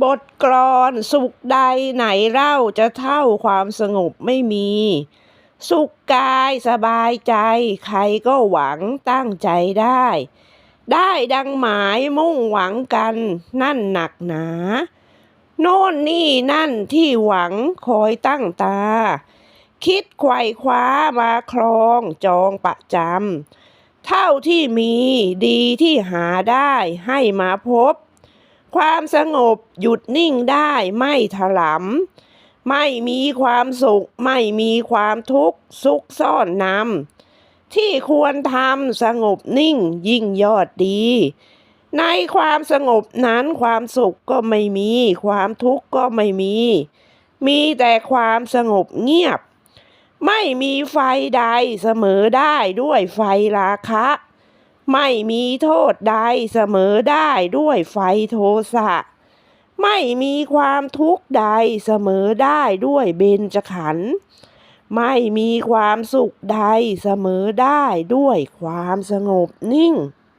บทกลอนสุขใดไหนเล่าจะเท่าความสงบไม่มี สุขกายสบายใจ ใครก็หวังตั้งใจได้ ได้ดังหมายมุ่งหวังกันนั่นหนักหนา โน่นนี่นั่นที่หวังคอยตั้งตา คิดไขว่คว้ามาครองจองประจำเท่าที่มีดีที่หาได้ให้มาพบ ความสงบหยุดนิ่งได้ไม่ถลำไม่มีความสุข ไม่มีความทุกข์ซุกซ่อนนำที่ควรทำสงบนิ่งยิ่งยอดดี ในความสงบนั้นความสุขก็ไม่มี ความทุกข์ก็ไม่มี มีแต่ความสงบเงียบ ไม่มีไฟใดเสมอได้ด้วยไฟราคะ ไม่มีโทษใดเสมอได้ด้วยไฟโทสะ ไม่มีความทุกข์ใดเสมอได้ด้วยเบญจขันธ์ไม่มีความสุขใดเสมอได้ด้วยความสงบนิ่ง